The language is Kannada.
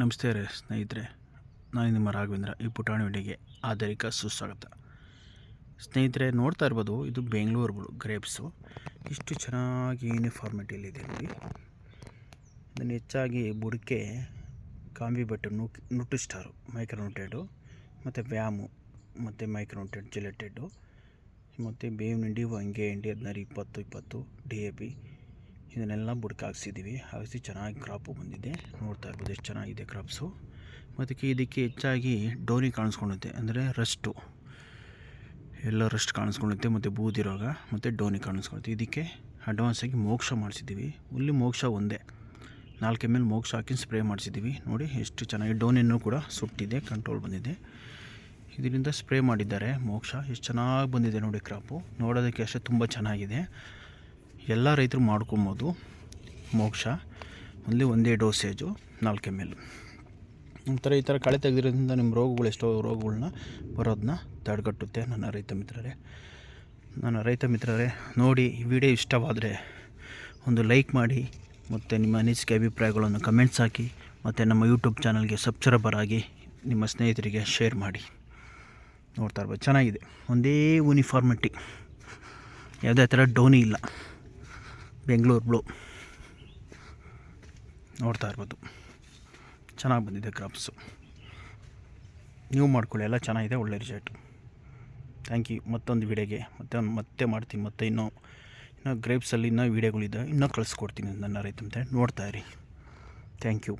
ನಮಸ್ತೆ ರೀ ಸ್ನೇಹಿತರೆ, ನಾನು ನಿಮ್ಮ ರಾಘವೇಂದ್ರ ಈ ಪುಟಾಣಿ ವಿಡಿಯೋಗೆ ಆಧಾರಿಕ ಸುಸ್ವಾಗತ. ಸ್ನೇಹಿತರೆ, ನೋಡ್ತಾ ಇರ್ಬೋದು, ಇದು ಬೆಂಗಳೂರುಗಳು ಗ್ರೇಪ್ಸು ಇಷ್ಟು ಚೆನ್ನಾಗಿ ಯೂನಿಫಾರ್ಮಿಟಿಯಲ್ಲಿದೆ ನೋಡಿ ಇದನ್ನು ಹೆಚ್ಚಾಗಿ ಬುಡಕೆ ಕಾಂಬಿ ಬಟ್ಟು ನುಕ್ ನುಟ್ಟು ಸ್ಟಾರು ಮೈಕ್ರೋನುಟೆಡು ಮತ್ತು ವ್ಯಾಮು, ಮತ್ತು ಮೈಕ್ರೋನುಟೆಡ್ ಜಿಲೆಟೆಡ್ಡು ಮತ್ತು ಬೇವಿನ ಹಿಂಡಿ, ಹಂಗೆ ಹಿಂಡಿ ಹದಿನಾರು, ಇಪ್ಪತ್ತು ಇಪ್ಪತ್ತು ಡಿ ಎ ಪಿ ಇದನ್ನೆಲ್ಲ ಬುಡಕ್ಕೆ ಹಾಕ್ಸಿದ್ದೀವಿ ಹಾಕಿಸಿ ಚೆನ್ನಾಗಿ ಕ್ರಾಪು ಬಂದಿದೆ. ನೋಡ್ತಾ ಇರ್ಬೋದು ಎಷ್ಟು ಚೆನ್ನಾಗಿದೆ ಕ್ರಾಪ್ಸು ಮತ್ತು ಇದಕ್ಕೆ ಹೆಚ್ಚಾಗಿ ಡೋರಿ ಕಾಣಿಸ್ಕೊಳುತ್ತೆ ಅಂದರೆ ರಸ್ಟು ಎಲ್ಲ ರಸ್ಟ್ ಕಾಣಿಸ್ಕೊಳ್ಳುತ್ತೆ ಮತ್ತು ಬೂದಿ ರೋಗ ಮತ್ತು ಡೋನಿ ಕಾಣಿಸ್ಕೊಳ್ಳುತ್ತೆ ಇದಕ್ಕೆ ಅಡ್ವಾನ್ಸಾಗಿ ಮೋಕ್ಷ ಮಾಡಿಸಿದ್ದೀವಿ. ಇಲ್ಲಿ ಮೋಕ್ಷ ಒಂದೇ. ನಾಲ್ಕು ಎಂ ಎಲ್ ಮೋಕ್ಷ ಹಾಕಿ ಸ್ಪ್ರೇ ಮಾಡಿಸಿದ್ದೀವಿ. ನೋಡಿ ಎಷ್ಟು ಚೆನ್ನಾಗಿ ಡೋನಿನೂ ಕೂಡ ಸುಟ್ಟಿದೆ ಕಂಟ್ರೋಲ್ ಬಂದಿದೆ. ಇದರಿಂದ ಸ್ಪ್ರೇ ಮಾಡಿದ್ದಾರೆ ಮೋಕ್ಷ. ಎಷ್ಟು ಚೆನ್ನಾಗಿ ಬಂದಿದೆ ನೋಡಿ ಕ್ರಾಪು ನೋಡೋದಕ್ಕೆ ಅಷ್ಟೇ ತುಂಬ ಚೆನ್ನಾಗಿದೆ. ಎಲ್ಲ ರೈತರು ಮಾಡ್ಕೊಬೋದು ಮೋಕ್ಷ. ಅಲ್ಲಿ ಒಂದೇ ಡೋಸೇಜು, ನಾಲ್ಕು ಎಂ ಎಲ್ ಒಂಥರ ಈ ಥರ ಕಳೆ ತೆಗೆದಿರೋದ್ರಿಂದ ನಿಮ್ಮ ರೋಗಗಳು ಎಷ್ಟೋ ರೋಗಗಳನ್ನ ಬರೋದನ್ನ ತಡೆಗಟ್ಟುತ್ತೆ ನನ್ನ ರೈತ ಮಿತ್ರರೇ. ನನ್ನ ರೈತ ಮಿತ್ರರೇ, ನೋಡಿ ಈ ವಿಡಿಯೋ ಇಷ್ಟವಾದರೆ ಒಂದು ಲೈಕ್ ಮಾಡಿ ಮತ್ತು ನಿಮ್ಮ ಅನಿಸಿಕೆ ಅಭಿಪ್ರಾಯಗಳನ್ನು ಕಮೆಂಟ್ಸ್ ಹಾಕಿ ಮತ್ತು ನಮ್ಮ ಯೂಟ್ಯೂಬ್ ಚಾನಲ್ಗೆ ಸಬ್ಸ್ಕ್ರೈಬರ್ ಆಗಿ ನಿಮ್ಮ ಸ್ನೇಹಿತರಿಗೆ ಶೇರ್ ಮಾಡಿ. ನೋಡ್ತಾ ಇರ್ಬೋದು, ಚೆನ್ನಾಗಿದೆ. ಒಂದೇ ಯೂನಿಫಾರ್ಮಿಟಿ ಯಾವುದೇ ಥರ ಡೋನಿ ಇಲ್ಲ. ಬೆಂಗಳೂರು ಬ್ಲೂ. ನೋಡ್ತಾ ಇರ್ಬೋದು. ಚೆನ್ನಾಗಿ ಬಂದಿದೆ ಕ್ರಾಪ್ಸು ನೀವು ಮಾಡ್ಕೊಳ್ಳಿ, ಎಲ್ಲ ಚೆನ್ನಾಗಿದೆ, ಒಳ್ಳೆ ರಿಸಲ್ಟು ಥ್ಯಾಂಕ್ ಯು ಮತ್ತೊಂದು ವಿಡಿಯೋಗೆ ಮತ್ತೆ ಒಂದು ಮತ್ತೆ ಮಾಡ್ತೀನಿ, ಮತ್ತೆ ಇನ್ನೂ ಇನ್ನೂ ಗ್ರೇಪ್ಸಲ್ಲಿ ಇನ್ನೂ ವೀಡಿಯೋಗಳಿದ್ದಾವೆ ಇನ್ನೂ ಕಳಿಸ್ಕೊಡ್ತೀನಿ ನನ್ನ ರೈತ ನೋಡ್ತಾ ಇರಿ. Thank you